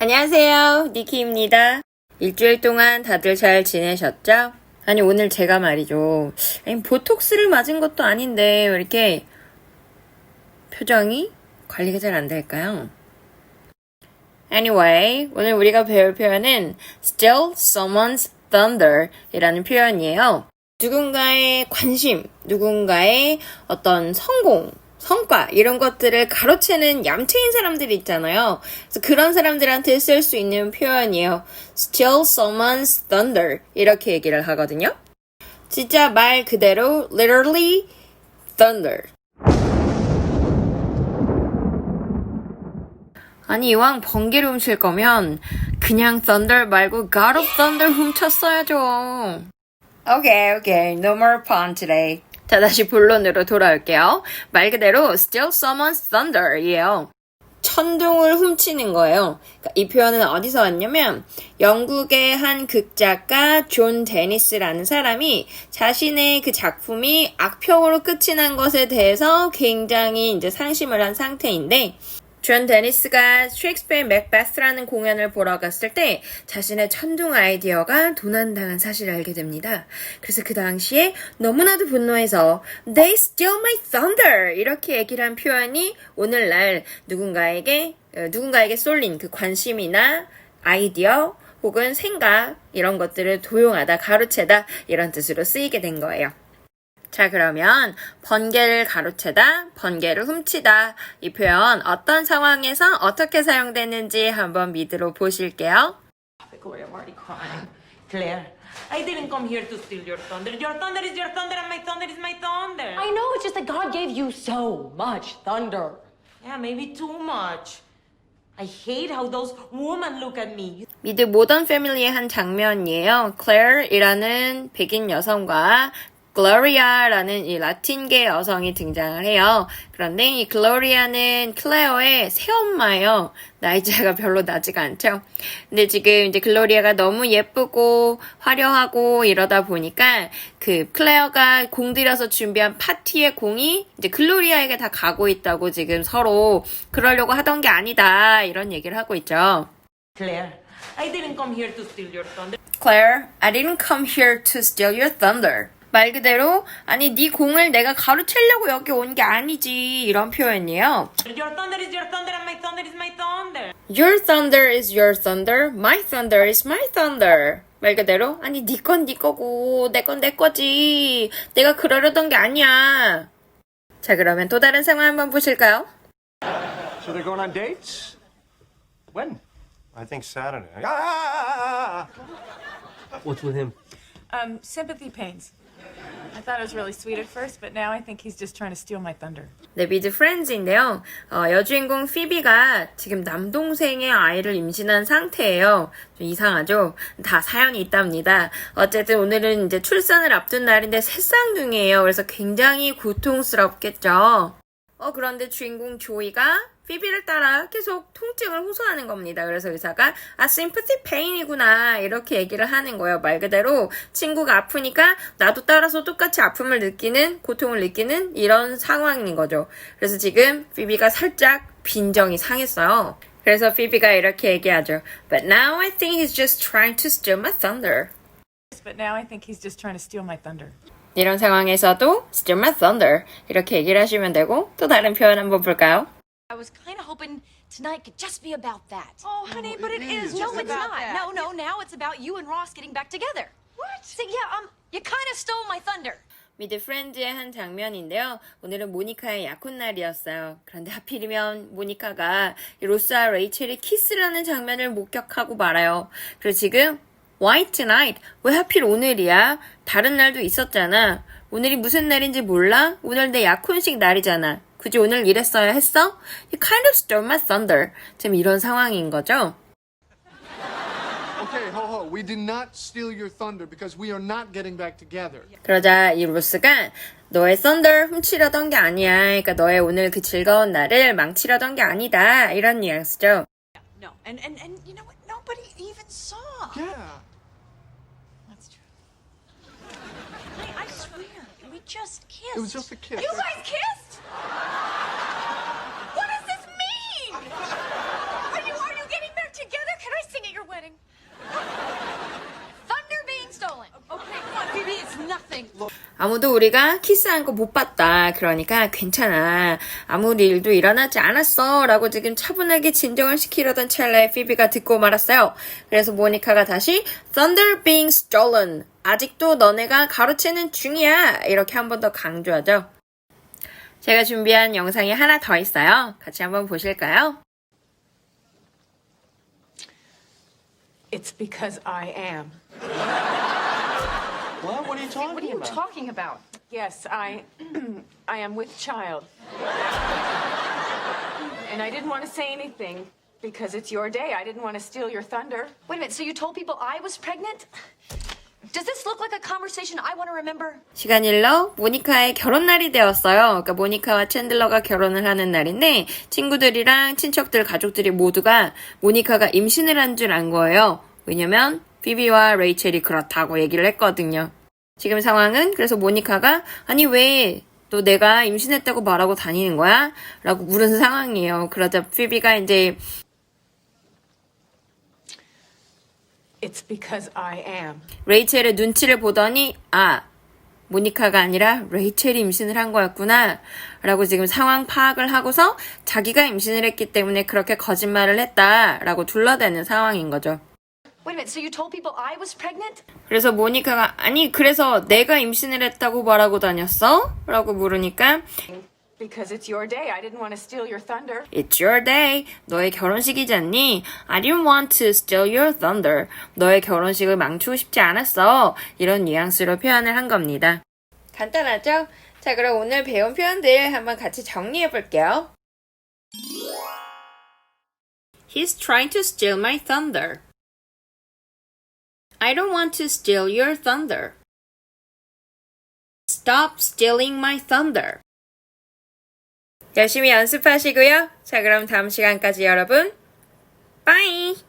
안녕하세요. 니키입니다. 일주일 동안 다들 잘 지내셨죠? 아니, 오늘 제가 말이죠. 아니, 보톡스를 맞은 것도 아닌데, 왜 이렇게 표정이 관리가 잘 안 될까요? Anyway, 오늘 우리가 배울 표현은 still someone's thunder 이라는 표현이에요. 누군가의 관심, 누군가의 어떤 성공, 성과, 이런 것들을 가로채는 얌체인 사람들이 있잖아요. 그래서 그런 사람들한테 쓸 수 있는 표현이에요. still someone's thunder. 이렇게 얘기를 하거든요. 진짜 말 그대로 literally thunder. 아니 이왕 번개를 훔칠 거면 그냥 thunder 말고 god of thunder 훔쳤어야죠. 오케이 오케이 no more pun today. 자 다시 본론으로 돌아올게요. 말 그대로 steal someone's thunder이에요. 천둥을 훔치는 거예요. 그러니까 이 표현은 어디서 왔냐면 영국의 한 극작가 존 데니스라는 사람이 자신의 그 작품이 악평으로 끝이 난 것에 대해서 굉장히 이제 상심을 한 상태인데 존 데니스가 셰익스피어의 맥베스라는 공연을 보러 갔을 때 자신의 천둥 아이디어가 도난당한 사실을 알게 됩니다. 그래서 그 당시에 너무나도 분노해서 They steal my thunder 이렇게 얘기를 한 표현이 오늘날 누군가에게 어, 누군가에게 쏠린 그 관심이나 아이디어 혹은 생각 이런 것들을 도용하다 가로채다 이런 뜻으로 쓰이게 된 거예요. 자, 그러면 번개를 가로채다, 번개를 훔치다. 이 표현 어떤 상황에서 어떻게 사용되는지 한번 미드로 보실게요. Claire, I didn't come here to steal your thunder. Your thunder is your thunder, and my thunder is my thunder. I know, it's just that God gave you so much thunder. Yeah, maybe too much. I hate how those women look at me. 미드 모던 패밀리의 한 장면이에요. 클레어이라는 백인 여성과 글로리아라는 이 라틴계 여성이 등장을 해요. 그런데 이 글로리아는 클레어의 새엄마예요. 나이자가 별로 나지가 않죠. 근데 지금 이제 글로리아가 너무 예쁘고 화려하고 이러다 보니까 그 클레어가 공들여서 준비한 파티의 공이 이제 글로리아에게 다 가고 있다고 지금 서로 그러려고 하던 게 아니다 이런 얘기를 하고 있죠. Claire, I didn't come here to steal your thunder. Claire, I didn't come here to steal your thunder. 말 그대로 아니 네 공을 내가 가로채려고 여기 온 게 아니지 이런 표현이에요. Your thunder is your thunder, and my thunder is my thunder. Your thunder is your thunder, my thunder is my thunder. 말 그대로 아니 네 건 네 거고 내 건 내 거지. 내가 그러려던 게 아니야. 자 그러면 또 다른 상황 한번 보실까요? So they're going on dates? When? I think Saturday. Ah, ah, ah, ah, What's with him? Um, sympathy pains. I thought it was really sweet at first, but now I think he's just trying to steal my thunder. 네, 미드 프렌즈인데요. 어, 여주인공 피비가 지금 남동생의 아이를 임신한 상태예요. 좀 이상하죠? 다 사연이 있답니다. 어쨌든 오늘은 이제 출산을 앞둔 날인데 새쌍둥이에요. 그래서 굉장히 고통스럽겠죠. 어, 그런데 주인공 조이가 피비를 따라 계속 통증을 호소하는 겁니다. 그래서 의사가 아, sympathy pain이구나. 이렇게 얘기를 하는 거예요. 말 그대로 친구가 아프니까 나도 따라서 똑같이 아픔을 느끼는, 고통을 느끼는 이런 상황인 거죠. 그래서 지금 피비가 살짝 빈정이 상했어요. 그래서 피비가 이렇게 얘기하죠. But now I think he's just trying to steal my thunder. But now I think he's just trying to steal my thunder. 이런 상황에서도 steal my thunder 이렇게 얘기를 하시면 되고 또 다른 표현 한번 볼까요? I was kind of hoping tonight could just be about that. Oh, honey, but it is. no, it's not. No, no, now it's about you and Ross getting back together. What? So, yeah, um, you kind of stole my thunder. 미드 프렌즈의 한 장면인데요. 오늘은 모니카의 약혼 날이었어요. 그런데 하필이면 모니카가 이 로스와 레이첼이 키스를 하는 장면을 목격하고 말아요. 그래서 지금 Why tonight? 왜 하필 오늘이야? 다른 날도 있었잖아. 오늘이 무슨 날인지 몰라? 오늘 내 약혼식 날이잖아. 굳이 오늘 이랬어야 했어? You kind of stole my thunder. 지금 이런 상황인 거죠. Okay, ho ho. We did not steal your thunder because we are not getting back together. 그러자 이 로스가 너의 썬더 훔치려던 게 아니야. 그러니까 너의 오늘 그 즐거운 날을 망치려던 게 아니다. 이런 뉘앙스죠. No, and, and, and you know what? Nobody even saw. Yeah. I we just kissed. It was just a kiss. You guys kissed? 아무도 우리가 키스한 거 못 봤다. 그러니까 괜찮아. 아무 일도 일어나지 않았어. 라고 지금 차분하게 진정을 시키려던 찰나에 피비가 듣고 말았어요. 그래서 모니카가 다시 Thunder being stolen. 아직도 너네가 가로채는 중이야. 이렇게 한 번 더 강조하죠. 제가 준비한 영상이 하나 더 있어요. 같이 한번 보실까요? It's because I am. What? What are you talking What are you about? talking about? Yes, I I am with child. and I didn't want to say anything because it's your day. I didn't want to steal your thunder. Wait a minute, so you told people I was pregnant? Does this look like a conversation I want to remember? 시간 일러 모니카의 결혼 날이 되었어요. 그러니까 모니카와 챈들러가 결혼을 하는 날인데 친구들이랑 친척들 가족들이 모두가 모니카가 임신을 한 줄 안 거예요. 왜냐면 피비와 레이첼이 그렇다고 얘기를 했거든요. 지금 상황은 그래서 모니카가 아니 왜 또 내가 임신했다고 말하고 다니는 거야? 라고 물은 상황이에요. 그러자 피비가 이제 It's because I am. 레이첼의 눈치를 보더니 아 모니카가 아니라 레이첼이 임신을 한 거였구나 라고 지금 상황 파악을 하고서 자기가 임신을 했기 때문에 그렇게 거짓말을 했다 라고 둘러대는 상황인 거죠. Wait a minute, so you told people I was pregnant? 그래서 모니카가 아니 그래서 내가 임신을 했다고 말하고 다녔어? 라고 물으니까 Because it's your day. I didn't want to steal your thunder. It's your day. 너의 결혼식이지 않니? I didn't want to steal your thunder. 너의 결혼식을 망치고 싶지 않았어. 이런 뉘앙스로 표현을 한 겁니다. 간단하죠? 자, 그럼 오늘 배운 표현들 한번 같이 정리해 볼게요. He's trying to steal my thunder. I don't want to steal your thunder. Stop stealing my thunder. 열심히 연습하시고요. 자, 그럼 다음 시간까지 여러분, 빠이!